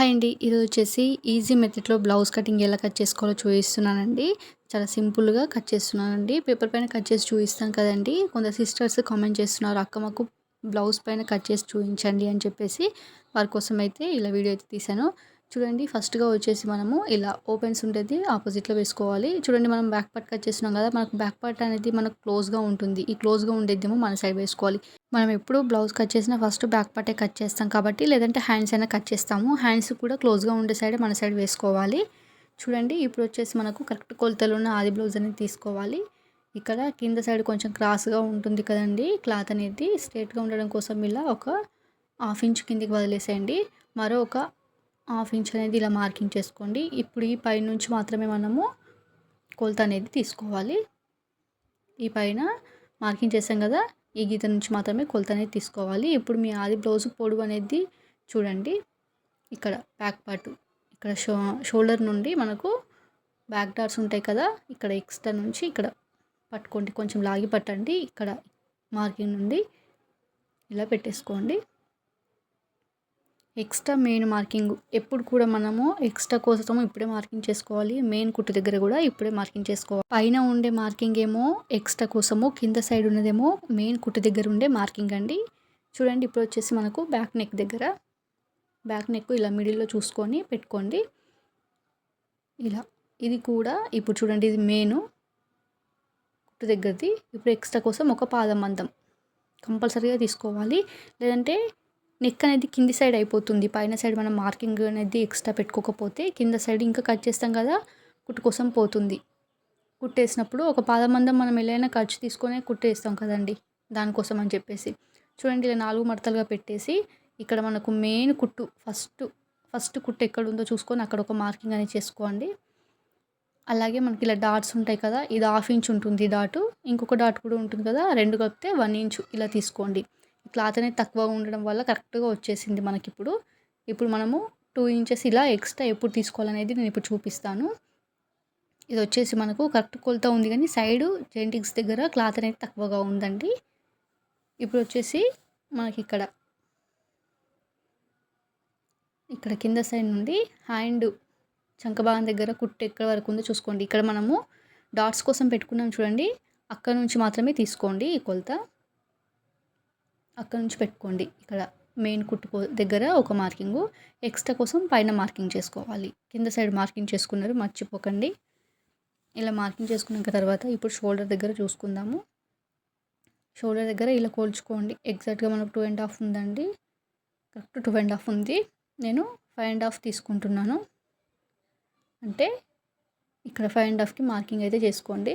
Hi అండి. ఇది వచ్చేసి ఈజీ మెథడ్లో బ్లౌజ్ కటింగ్ ఎలా కట్ చేసుకోవాలో చూపిస్తున్నానండి. చాలా సింపుల్గా కట్ చేస్తున్నానండి. పేపర్ పైన కట్ చేసి చూపిస్తాను కదండి. కొంత సిస్టర్స్ కామెంట్ చేస్తున్నారు అక్క మాకు బ్లౌజ్ పైన కట్ చేసి చూపించండి అని చెప్పేసి వారి కోసం అయితే ఇలా వీడియో అయితే తీశాను. చూడండి ఫస్ట్గా వచ్చేసి మనము ఇలా ఓపెన్స్ ఉంటుంది ఆపోజిట్లో వేసుకోవాలి. చూడండి మనం బ్యాక్ పార్ట్ కట్ చేస్తున్నాం కదా మనకు బ్యాక్ పార్ట్ అనేది మనకు క్లోజ్గా ఉంటుంది. ఈ క్లోజ్గా ఉండేదేమో మన సైడ్ వేసుకోవాలి. మనం ఎప్పుడు బ్లౌజ్ కట్ చేసినా ఫస్ట్ బ్యాక్ పార్టే కట్ చేస్తాం కాబట్టి లేదంటే హ్యాండ్స్ అయినా కట్ చేస్తాము. హ్యాండ్స్ కూడా క్లోజ్గా ఉండే సైడ్ మన సైడ్ వేసుకోవాలి. చూడండి ఇప్పుడు వచ్చేసి మనకు కరెక్ట్ కొలతలు ఉన్న ఆది బ్లౌజ్ అనేది తీసుకోవాలి. ఇక్కడ కింద సైడ్ కొంచెం క్రాస్గా ఉంటుంది కదండి క్లాత్ అనేది. స్ట్రేట్గా ఉండడం కోసం ఇలా ఒక హాఫ్ ఇంచ్ కిందికి వదిలేసేయండి. మరో ఒక హాఫ్ ఇంచ్ అనేది ఇలా మార్కింగ్ చేసుకోండి. ఇప్పుడు ఈ పై నుంచి మాత్రమే మనము కొలత అనేది తీసుకోవాలి. ఈ పైన మార్కింగ్ చేసాం కదా ఈ గీత నుంచి మాత్రమే కొలత అనేది తీసుకోవాలి. ఇప్పుడు మీ ఆది బ్లౌజ్ పొడవు అనేది చూడండి. ఇక్కడ బ్యాక్ పార్ట్ ఇక్కడ షో షోల్డర్ నుండి మనకు బ్యాక్ డాట్స్ ఉంటాయి కదా. ఇక్కడ ఎక్స్ట్రా నుంచి ఇక్కడ పట్టుకోండి. కొంచెం లాగి పట్టండి. ఇక్కడ మార్కింగ్ నుండి ఇలా పెట్టేసుకోండి. ఎక్స్ట్రా మెయిన్ మార్కింగ్ ఎప్పుడు కూడా మనము ఎక్స్ట్రా కోసం ఇప్పుడే మార్కింగ్ చేసుకోవాలి. మెయిన్ కుట్టు దగ్గర కూడా ఇప్పుడే మార్కింగ్ చేసుకోవాలి. పైన ఉండే మార్కింగ్ ఏమో ఎక్స్ట్రా కోసము కింద సైడ్ ఉన్నదేమో మెయిన్ కుట్టు దగ్గర ఉండే మార్కింగ్ అండి. చూడండి ఇప్పుడు వచ్చేసి మనకు బ్యాక్ నెక్ దగ్గర. బ్యాక్ నెక్ ఇలా మిడిల్లో చూసుకొని పెట్టుకోండి. ఇలా. ఇది కూడా ఇప్పుడు చూడండి ఇది మెయిన్ కుట్టు దగ్గరది. ఇప్పుడు ఎక్స్ట్రా కోసం ఒక పాదం మందం కంపల్సరీగా తీసుకోవాలి. లేదంటే నెక్ అనేది కింది సైడ్ అయిపోతుంది. పైన సైడ్ మనం మార్కింగ్ అనేది ఎక్స్ట్రా పెట్టుకోకపోతే కింద సైడ్ ఇంకా కట్ చేస్తాం కదా కుట్టు కోసం పోతుంది. కుట్టేసినప్పుడు ఒక పాదమందం మనం ఎలా ఖర్చు తీసుకొని కుట్టేస్తాం కదండి దానికోసం అని చెప్పేసి. చూడండి ఇలా నాలుగు మడతలుగా పెట్టేసి ఇక్కడ మనకు మెయిన్ కుట్టు ఫస్ట్ ఫస్ట్ కుట్టు ఎక్కడ ఉందో చూసుకొని అక్కడ ఒక మార్కింగ్ అనేది చేసుకోండి. అలాగే మనకి ఇలా డాట్స్ ఉంటాయి కదా ఇది హాఫ్ ఇంచ్ ఉంటుంది డాటు ఇంకొక డాట్ కూడా ఉంటుంది కదా రెండు కలిపితే వన్ ఇంచ్ ఇలా తీసుకోండి. క్లాత్ అనేది తక్కువగా ఉండడం వల్ల కరెక్ట్గా వచ్చేసింది మనకి ఇప్పుడు ఇప్పుడు మనము టూ ఇంచెస్ ఇలా ఎక్స్ట్రా ఎప్పుడు తీసుకోవాలనేది నేను ఇప్పుడు చూపిస్తాను. ఇది వచ్చేసి మనకు కరెక్ట్ కొలత ఉంది కానీ సైడ్ జెంటిక్స్ దగ్గర క్లాత్ అనేది తక్కువగా ఉందండి. ఇప్పుడు వచ్చేసి మనకి ఇక్కడ ఇక్కడ కింద సైడ్ నుండి హ్యాండ్ చంకభాగం దగ్గర కుట్టు ఎక్కడ వరకు ఉందో చూసుకోండి. ఇక్కడ మనము డాట్స్ కోసం పెట్టుకున్నాం చూడండి. అక్కడ నుంచి మాత్రమే తీసుకోండి ఈ కొలత. అక్కడ నుంచి పెట్టుకోండి. ఇక్కడ మెయిన్ కుట్టుకో దగ్గర ఒక మార్కింగు ఎక్స్ట్రా కోసం పైన మార్కింగ్ చేసుకోవాలి. కింద సైడ్ మార్కింగ్ చేసుకున్నారు మర్చిపోకండి. ఇలా మార్కింగ్ చేసుకున్నాక తర్వాత ఇప్పుడు షోల్డర్ దగ్గర చూసుకుందాము. షోల్డర్ దగ్గర ఇలా కోల్చుకోండి. ఎగ్జాక్ట్గా మనకు టూ అండ్ హాఫ్ ఉందండి. కరెక్ట్ టూ అండ్ హాఫ్ ఉంది. నేను ఫైవ్ అండ్ హాఫ్ తీసుకుంటున్నాను. అంటే ఇక్కడ ఫైవ్ అండ్ హాఫ్కి మార్కింగ్ అయితే చేసుకోండి.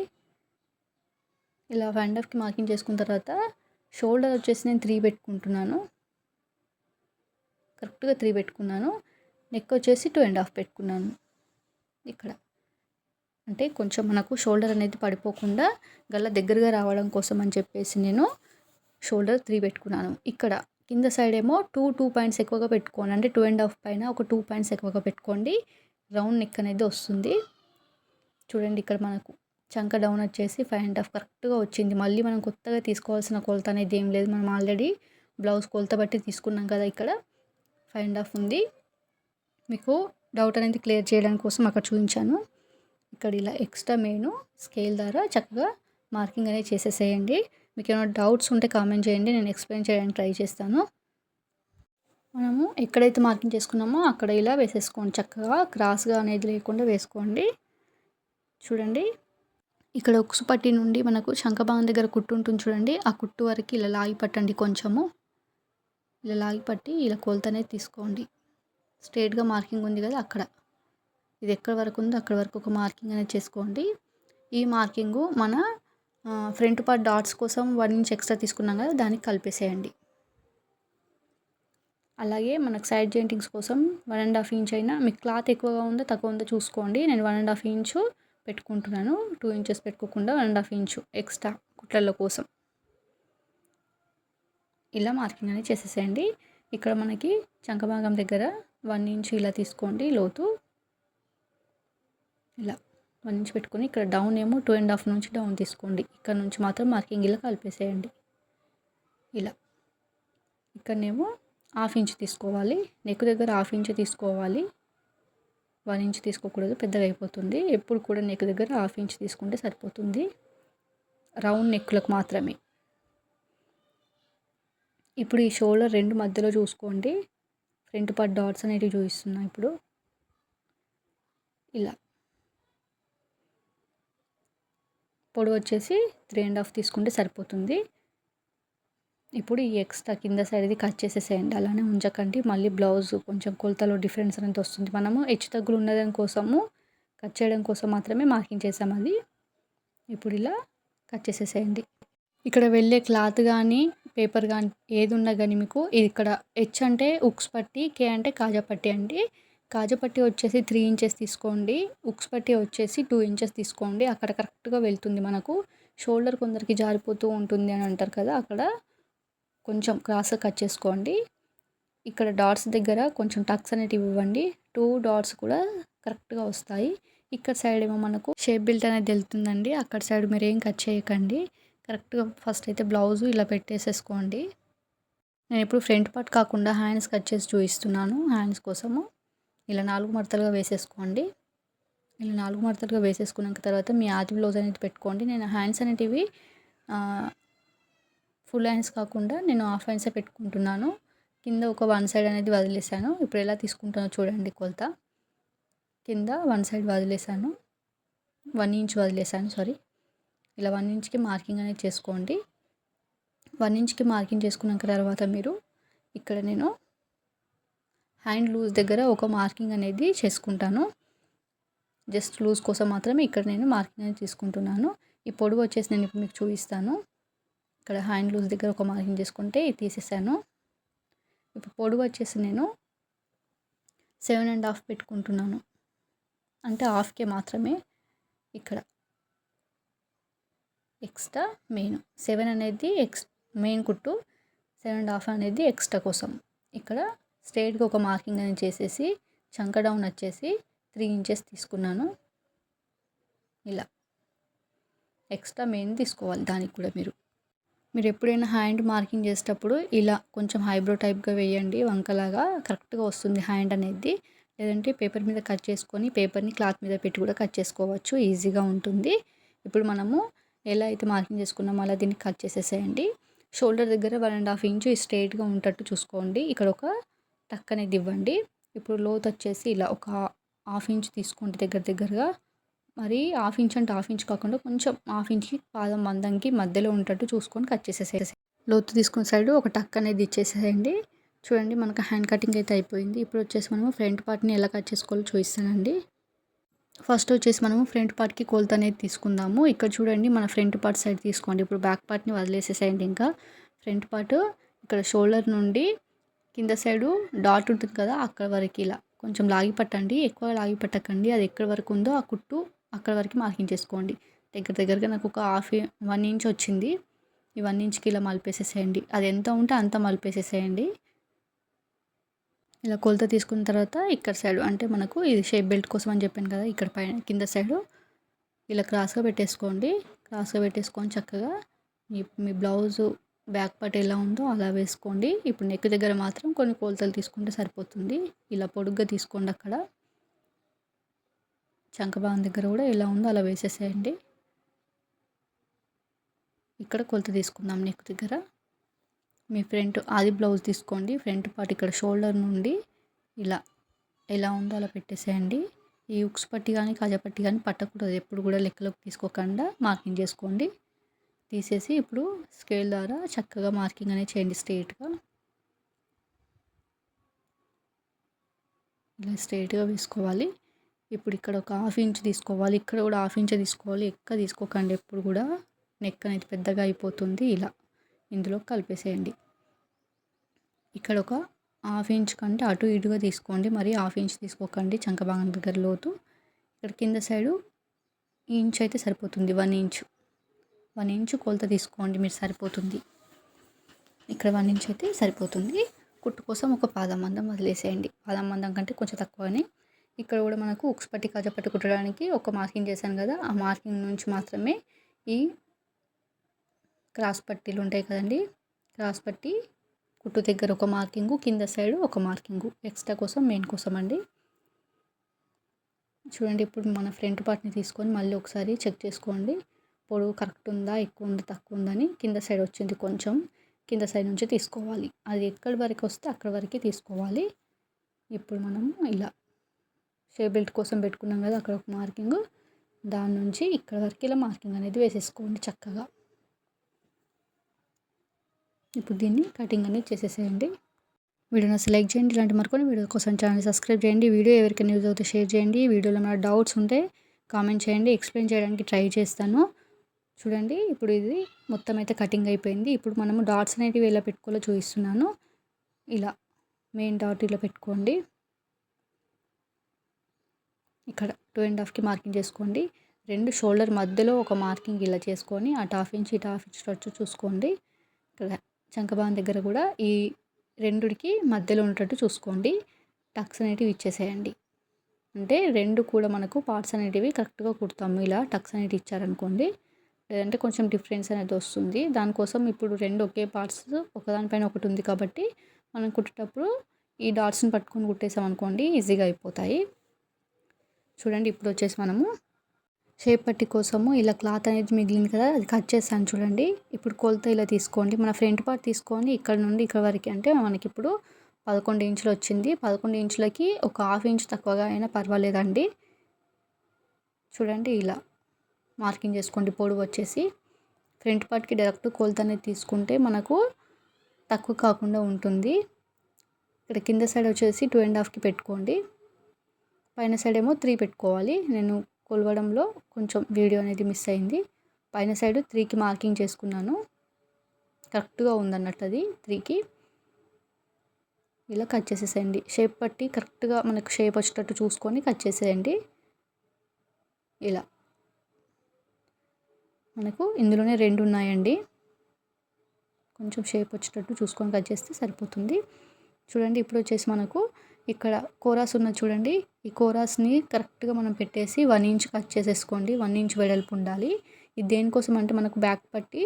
ఇలా ఫైవ్ అండ్ హాఫ్కి మార్కింగ్ చేసుకున్న తర్వాత షోల్డర్ వచ్చేసి నేను త్రీ పెట్టుకుంటున్నాను. కరెక్ట్గా త్రీ పెట్టుకున్నాను. నెక్ వచ్చేసి టూ అండ్ హాఫ్ పెట్టుకున్నాను. ఇక్కడ. అంటే కొంచెం మనకు షోల్డర్ అనేది పడిపోకుండా గల్ల దగ్గరగా రావడం కోసం అని చెప్పేసి నేను షోల్డర్ త్రీ పెట్టుకున్నాను. ఇక్కడ కింద సైడ్ ఏమో టూ టూ పాయింట్స్ ఎక్కువగా పెట్టుకోండి. అంటే టూ అండ్ హాఫ్ పైన ఒక టూ పాయింట్స్ ఎక్కువగా పెట్టుకోండి. రౌండ్ నెక్ అనేది వస్తుంది. చూడండి ఇక్కడ మనకు. చంక డౌన్ వచ్చేసి ఫైవ్ అండ్ హాఫ్ కరెక్ట్గా వచ్చింది. మళ్ళీ మనం కొత్తగా తీసుకోవాల్సిన కొలత అనేది ఏం లేదు. మనం ఆల్రెడీ బ్లౌజ్ కొలత బట్టి తీసుకున్నాం కదా ఇక్కడ. ఫైవ్ అండ్ హాఫ్ ఉంది. మీకు డౌట్ అనేది క్లియర్ చేయడానికి కోసం అక్కడ చూపించాను. ఇక్కడ ఇలా ఎక్స్ట్రా మెయిన్ స్కేల్ ద్వారా చక్కగా మార్కింగ్ అనేది చేసేసేయండి. మీకు ఏమైనా డౌట్స్ ఉంటే కామెంట్ చేయండి. నేను ఎక్స్ప్లెయిన్ చేయడానికి ట్రై చేస్తాను. మనము ఎక్కడైతే మార్కింగ్ చేసుకున్నామో అక్కడ ఇలా వేసేసుకోండి. చక్కగా క్రాస్గా అనేది లేకుండా వేసుకోండి. చూడండి. ఇక్కడ ఉక్సు పట్టి నుండి మనకు శంఖభాగం దగ్గర కుట్టు ఉంటుంది చూడండి. ఆ కుట్టు వరకు ఇలా లాగి పట్టండి కొంచెము. ఇలా లాగి పట్టి ఇలా కొలత అనేది తీసుకోండి. స్ట్రేట్గా మార్కింగ్ ఉంది కదా అక్కడ. ఇది ఎక్కడ వరకు ఉందో అక్కడ వరకు ఒక మార్కింగ్ అనేది చేసుకోండి. ఈ మార్కింగు మన ఫ్రంట్ పార్ట్ డాట్స్ కోసం వన్ ఇంచ్ ఎక్స్ట్రా తీసుకున్నాం కదా దానికి కలిపేసేయండి. అలాగే మనకు సైడ్ జెయింటింగ్స్ కోసం వన్ అండ్ హాఫ్ ఇంచ్ అయినా మీకు క్లాత్ ఎక్కువగా ఉందో తక్కువ ఉందో చూసుకోండి. నేను వన్ అండ్ హాఫ్ ఇంచు పెట్టుకుంటున్నాను. టూ ఇంచెస్ పెట్టుకోకుండా one and half inch extra కుట్లల కోసం. ఇలా మార్కింగ్ అనేది చేసేసేయండి. ఇక్కడ మనకి చంకభాగం దగ్గర వన్ ఇంచ్ ఇలా తీసుకోండి లోతు. ఇలా వన్ ఇంచ్ పెట్టుకొని ఇక్కడ డౌన్ ఏమో టూ అండ్ హాఫ్ నుంచి డౌన్ తీసుకోండి. ఇక్కడ నుంచి మాత్రం మార్కింగ్ ఇలా కలిపేసేయండి. ఇలా ఇక్కడనేమో హాఫ్ ఇంచ్ తీసుకోవాలి. నెక్ దగ్గర హాఫ్ ఇంచ్ తీసుకోవాలి. వన్ ఇంచ్ తీసుకోకూడదు పెద్దగా అయిపోతుంది. ఎప్పుడు కూడా నెక్ దగ్గర హాఫ్ ఇంచ్ తీసుకుంటే సరిపోతుంది. రౌండ్ నెక్లకు మాత్రమే. ఇప్పుడు ఈ షోల్డర్ రెండు మధ్యలో చూసుకోండి. ఫ్రంట్ పార్ట్ డాట్స్ అనేటివి చూపిస్తున్నా ఇప్పుడు. ఇలా. పొడవు వచ్చేసి త్రీ అండ్ హాఫ్ తీసుకుంటే సరిపోతుంది. ఇప్పుడు ఈ ఎక్స్ట్రా కింద సైడ్ది కట్ చేసేసేయండి. అలానే ఉంచకండి. మళ్ళీ బ్లౌజ్ కొంచెం కొలతలో డిఫరెన్స్ అనేది వస్తుంది. మనము హెచ్చు తగ్గులు ఉండడం కోసము కట్ చేయడం కోసం మాత్రమే మార్కింగ్ చేసాం అది. ఇప్పుడు ఇలా కట్ చేసేసేయండి. ఇక్కడ వెళ్ళే క్లాత్ కానీ పేపర్ కానీ ఏది ఉన్నా కానీ మీకు ఇక్కడ హెచ్ అంటే ఉక్స్ పట్టి కే అంటే కాజాపట్టి అండి. కాజపట్టి వచ్చేసి త్రీ ఇంచెస్ తీసుకోండి. ఉక్స్ పట్టి వచ్చేసి టూ ఇంచెస్ తీసుకోండి. అక్కడ కరెక్ట్గా వెళ్తుంది మనకు. షోల్డర్ కొందరికి జారిపోతూ ఉంటుంది అని అంటారు కదా అక్కడ కొంచెం క్రాస్గా కట్ చేసుకోండి. ఇక్కడ డాట్స్ దగ్గర కొంచెం టక్స్ అనేటివి ఇవ్వండి. టూ డాట్స్ కూడా కరెక్ట్గా వస్తాయి. ఇక్కడ సైడ్ ఏమో మనకు షేప్ బిల్ట్ అనేది వెళ్తుందండి. అక్కడ సైడ్ మీరు ఏం కట్ చేయకండి. కరెక్ట్గా ఫస్ట్ అయితే బ్లౌజ్ ఇలా పెట్టేసేసుకోండి. నేను ఇప్పుడు ఫ్రంట్ పార్ట్ కాకుండా హ్యాండ్స్ కట్ చేసి చూపిస్తున్నాను. హ్యాండ్స్ కోసము ఇలా నాలుగు మడతలుగా వేసేసుకోండి. ఇలా నాలుగు మడతలుగా వేసేసుకున్నాక తర్వాత మీ ఆది బ్లౌజ్ అనేది పెట్టుకోండి. నేను హ్యాండ్స్ అనేటివి ఫుల్ హ్యాండ్స్ కాకుండా నేను హాఫ్ హ్యాండ్సే పెట్టుకుంటున్నాను. కింద ఒక వన్ సైడ్ అనేది వదిలేసాను. ఇప్పుడు ఎలా తీసుకుంటానో చూడండి కొలత. కింద వన్ సైడ్ వదిలేసాను. వన్ ఇంచ్ వదిలేసాను సారీ ఇలా వన్ ఇంచ్కి మార్కింగ్ అనేది చేసుకోండి. వన్ ఇంచ్కి మార్కింగ్ చేసుకున్నాక తర్వాత మీరు ఇక్కడ నేను హ్యాండ్ లూజ్ దగ్గర ఒక మార్కింగ్ అనేది చేసుకుంటాను. జస్ట్ లూజ్ కోసం మాత్రమే ఇక్కడ నేను మార్కింగ్ అనేది తీసుకుంటున్నాను ఈ పొడవు వచ్చేసి నేను ఇప్పుడు మీకు చూపిస్తాను. ఇక్కడ హ్యాండ్ లూజ్ దగ్గర ఒక మార్కింగ్ చేసుకుంటే ఇది తీసేసాను. ఇప్పుడు పొడవు వచ్చేసి నేను సెవెన్ అండ్ హాఫ్ పెట్టుకుంటున్నాను. అంటే హాఫ్కే మాత్రమే ఇక్కడ ఎక్స్ట్రా మెయిన్. సెవెన్ అనేది ఎక్స్ మెయిన్ కుట్టు సెవెన్ అండ్ హాఫ్ అనేది ఎక్స్ట్రా కోసం. ఇక్కడ స్ట్రైట్గా ఒక మార్కింగ్ అనేది చేసేసి చంక డౌన్ వచ్చేసి త్రీ ఇంచెస్ తీసుకున్నాను. ఇలా. ఎక్స్ట్రా మెయిన్ తీసుకోవాలి దానికి కూడా మీరు. మీరు ఎప్పుడైనా హ్యాండ్ మార్కింగ్ చేసేటప్పుడు ఇలా కొంచెం హైబ్రో టైప్గా వేయండి వంకలాగా కరెక్ట్గా వస్తుంది హ్యాండ్ అనేది. లేదంటే పేపర్ మీద కట్ చేసుకొని పేపర్ని క్లాత్ మీద పెట్టి కూడా కట్ చేసుకోవచ్చు. ఈజీగా ఉంటుంది. ఇప్పుడు మనము ఎలా అయితే మార్కింగ్ చేసుకున్నామో అలా దీన్ని కట్ చేసేసేయండి. షోల్డర్ దగ్గర వన్ అండ్ హాఫ్ ఇంచు స్ట్రైట్గా ఉండేటట్టు చూసుకోండి. ఇక్కడ ఒక టక్ అనేది ఇవ్వండి. ఇప్పుడు లోత్ వచ్చేసి ఇలా ఒక హాఫ్ ఇంచ్ తీసుకోండి దగ్గర దగ్గరగా మరి హాఫ్ ఇంచ్ అంటే హాఫ్ ఇంచ్ కాకుండా కొంచెం హాఫ్ ఇంచ్కి పాదం మందంకి మధ్యలో ఉండేటట్టు చూసుకొని కట్ చేసేసేసి లోతు తీసుకున్న సైడ్ ఒక టక్ అనేది ఇచ్చేసేయండి. చూడండి మనకు హ్యాండ్ కటింగ్ అయితే అయిపోయింది. ఇప్పుడు వచ్చేసి మనము ఫ్రంట్ పార్ట్ని ఎలా కట్ చేసుకోవాలో చూపిస్తానండి. ఫస్ట్ వచ్చేసి మనము ఫ్రంట్ పార్ట్కి కొలత అనేది తీసుకుందాము. ఇక్కడ చూడండి మన ఫ్రంట్ పార్ట్ సైడ్ తీసుకోండి. ఇప్పుడు బ్యాక్ పార్ట్ని వదిలేసేసేయండి ఇంకా. ఫ్రంట్ పార్ట్ ఇక్కడ షోల్డర్ నుండి కింద సైడు డాట్ ఉంటుంది కదా అక్కడ వరకు ఇలా. కొంచెం లాగి పట్టండి. ఎక్కువ లాగి పట్టకండి. అది ఎక్కడి వరకు ఉందో ఆ కుట్టు అక్కడ వరకు మార్కింగ్ చేసుకోండి దగ్గర దగ్గరగా నాకు ఒక హాఫ్ వన్ ఇంచ్ వచ్చింది. ఈ వన్ ఇంచ్కి ఇలా మలిపేసేసేయండి. అది ఎంత ఉంటే అంత మలిపేసేసేయండి. ఇలా కొలత తీసుకున్న తర్వాత ఇక్కడ సైడ్ అంటే మనకు ఇది షేప్ బెల్ట్ కోసం అని చెప్పాను కదా ఇక్కడ పైన కింద సైడు ఇలా క్రాస్గా పెట్టేసుకోండి. క్రాస్గా పెట్టేసుకొని చక్కగా మీ మీ బ్లౌజు బ్యాక్ పార్ట్ ఎలా ఉందో అలా వేసుకోండి. ఇప్పుడు నెక్ దగ్గర మాత్రం కొన్ని కొలతలు తీసుకుంటే సరిపోతుంది. ఇలా పొడుగ్గా తీసుకోండి అక్కడ. చంకభాగం దగ్గర కూడా ఎలా ఉందో అలా వేసేసేయండి. ఇక్కడ కొలత తీసుకుందాం నెక్ దగ్గర. మీ ఫ్రంట్ అది బ్లౌజ్ తీసుకోండి. ఫ్రంట్ పార్ట్ ఇక్కడ షోల్డర్ నుండి ఇలా ఎలా ఉందో అలా పెట్టేసేయండి. ఈ ఉక్స్ పట్టి కానీ కాజా పట్టి కానీ పట్టకూడదు. ఎప్పుడు కూడా లెక్కలోకి తీసుకోకుండా మార్కింగ్ చేసుకోండి. తీసేసి ఇప్పుడు స్కేల్ ద్వారా చక్కగా మార్కింగ్ అనేది చేయండి స్ట్రైట్గా ఇలా స్ట్రైట్గా వేసుకోవాలి. ఇప్పుడు ఇక్కడ ఒక హాఫ్ ఇంచ్ తీసుకోవాలి ఇక్కడ కూడా హాఫ్ ఇంచ్ తీసుకోవాలి ఎక్కువ తీసుకోకండి. ఎప్పుడు కూడా నెక్ అనేది పెద్దగా అయిపోతుంది ఇలా. ఇందులో కలిపేసేయండి. ఇక్కడ ఒక హాఫ్ ఇంచ్ కంటే అటు ఇటుగా తీసుకోండి. మరి హాఫ్ ఇంచ్ తీసుకోకండి చంకభాగం దగ్గర లోతు. ఇక్కడ కింద సైడు ఇంచ్ అయితే సరిపోతుంది వన్ ఇంచ్. వన్ ఇంచ్ కొలత తీసుకోండి మీరు సరిపోతుంది. ఇక్కడ వన్ ఇంచ్ అయితే సరిపోతుంది. కుట్టు కోసం ఒక పాదం మందం వదిలేసేయండి. పాదం మందం కంటే కొంచెం తక్కువనే ఇక్కడ కూడా మనకు ఉక్స్ పట్టి కాజా పట్టి కుట్టడానికి ఒక మార్కింగ్ చేశాను కదా ఆ మార్కింగ్ నుంచి మాత్రమే ఈ క్రాస్ పట్టీలు ఉంటాయి కదండి. క్రాస్ పట్టి కుట్టు దగ్గర ఒక మార్కింగు కింద సైడ్ ఒక మార్కింగు. ఎక్స్ట్రా కోసం మెయిన్ కోసం అండి. చూడండి ఇప్పుడు మన ఫ్రంట్ పార్ట్ని తీసుకొని మళ్ళీ ఒకసారి చెక్ చేసుకోండి. పొడవు కరెక్ట్ ఉందా ఎక్కువ ఉందా తక్కువ ఉందని కింద సైడ్ వచ్చింది కొంచెం. కింద సైడ్ నుంచి తీసుకోవాలి. అది ఎక్కడి వరకు వస్తే అక్కడి వరకే తీసుకోవాలి. ఇప్పుడు మనము ఇలా షే బెల్ట్ కోసం పెట్టుకున్నాం కదా అక్కడ ఒక మార్కింగ్. దాని నుంచి ఇక్కడ వరకు ఇలా మార్కింగ్ అనేది వేసేసుకోండి చక్కగా. ఇప్పుడు దీన్ని కటింగ్ అనేది చేసేసేయండి. వీడియోని సెలెక్ట్ చేయండి ఇలాంటి మరికొని వీడియో కోసం ఛానల్ సబ్స్క్రైబ్ చేయండి. వీడియో ఎవరికైనా యూజ్ అవుతే షేర్ చేయండి. వీడియోలో ఏమైనా డౌట్స్ ఉంటే కామెంట్ చేయండి ఎక్స్ప్లెయిన్ చేయడానికి ట్రై చేస్తాను. చూడండి ఇప్పుడు ఇది మొత్తం అయితే కటింగ్ అయిపోయింది. ఇప్పుడు మనము డాట్స్ అనేటివి ఎలా పెట్టుకోవాలో చూపిస్తున్నాను. ఇలా మెయిన్ డాట్ ఇలా పెట్టుకోండి. ఇక్కడ టూ అండ్ హాఫ్కి మార్కింగ్ చేసుకోండి. రెండు షోల్డర్ మధ్యలో ఒక మార్కింగ్ ఇలా చేసుకొని అటు హాఫ్ ఇంచ్ ఇటు హాఫ్ ఇంచ్ వచ్చి చూసుకోండి. ఇక్కడ చంకబాన్ దగ్గర కూడా ఈ రెండుకి మధ్యలో ఉండేటట్టు చూసుకోండి. టక్స్ అనేటివి ఇచ్చేసేయండి. అంటే రెండు కూడా మనకు పార్ట్స్ అనేటివి కరెక్ట్గా కుడతాము. ఇలా టక్స్ అనేటివి ఇచ్చారనుకోండి లేదంటే కొంచెం డిఫరెన్స్ అనేది వస్తుంది. దానికోసం ఇప్పుడు రెండు ఒకే పార్ట్స్ ఒకదానిపైన ఒకటి ఉంది కాబట్టి మనం కుట్టేటప్పుడు ఈ డాట్స్ని పట్టుకొని కుట్టేసాం అనుకోండి ఈజీగా అయిపోతాయి. చూడండి ఇప్పుడు వచ్చేసి మనము షేప్ పట్టి కోసము ఇలా క్లాత్ అనేది మిగిలింది కదా అది కట్ చేస్తాను చూడండి. ఇప్పుడు కొలత ఇలా తీసుకోండి. మన ఫ్రంట్ పార్ట్ తీసుకొని ఇక్కడ నుండి ఇక్కడ వరకు అంటే మనకి ఇప్పుడు పదకొండు ఇంచులు వచ్చింది. పదకొండు ఇంచులకి ఒక హాఫ్ ఇంచ్ తక్కువగా అయినా పర్వాలేదండి. చూడండి ఇలా మార్కింగ్ చేసుకోండి పొడవు వచ్చేసి. ఫ్రంట్ పార్ట్కి డైరెక్ట్ కొలత అనేది తీసుకుంటే మనకు తక్కువ కాకుండా ఉంటుంది. ఇక్కడ కింద సైడ్ వచ్చేసి టూ అండ్ హాఫ్కి పెట్టుకోండి. పైన సైడ్ ఏమో త్రీ పెట్టుకోవాలి. నేను కొలవడంలో కొంచెం వీడియో అనేది మిస్ అయింది. పైన సైడ్ త్రీకి మార్కింగ్ చేసుకున్నాను. కరెక్ట్గా ఉందన్నట్టు అది త్రీకి ఇలా కట్ చేసేసేయండి. షేప్ పట్టి కరెక్ట్గా మనకు షేప్ వచ్చేటట్టు చూసుకొని కట్ చేసేయండి. ఇలా. మనకు ఇందులోనే రెండు ఉన్నాయండి. కొంచెం షేప్ వచ్చేటట్టు చూసుకొని కట్ చేస్తే సరిపోతుంది. చూడండి ఇప్పుడు వచ్చేసి మనకు ఇక్కడ కోరాస్ ఉన్నది చూడండి. ఈ కోరాస్ని కరెక్ట్గా మనం పెట్టేసి వన్ ఇంచ్ కట్ చేసేసుకోండి. వన్ ఇంచ్ వెడల్పు ఉండాలి. ఇది దేనికోసం అంటే మనకు బ్యాక్ పట్టి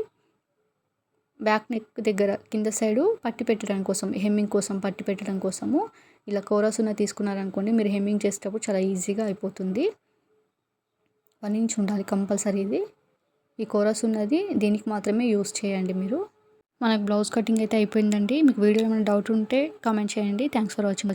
బ్యాక్ నెక్ దగ్గర కింద సైడు పట్టి పెట్టడం కోసం హెమ్మింగ్ కోసం పట్టి పెట్టడం కోసము. ఇలా కోరాస్ ఉన్న తీసుకున్నారనుకోండి మీరు హెమ్మింగ్ చేసేటప్పుడు చాలా ఈజీగా అయిపోతుంది. వన్ ఇంచ్ ఉండాలి కంపల్సరీ ఇది. ఈ కోరస్ ఉన్నది దీనికి మాత్రమే యూస్ చేయండి మీరు. మనకు బ్లౌజ్ కటింగ్ అయితే అయిపోయిందండి. మీకు వీడియో ఏమైనా డౌట్ ఉంటే కామెంట్ చేయండి. Thanks for watching.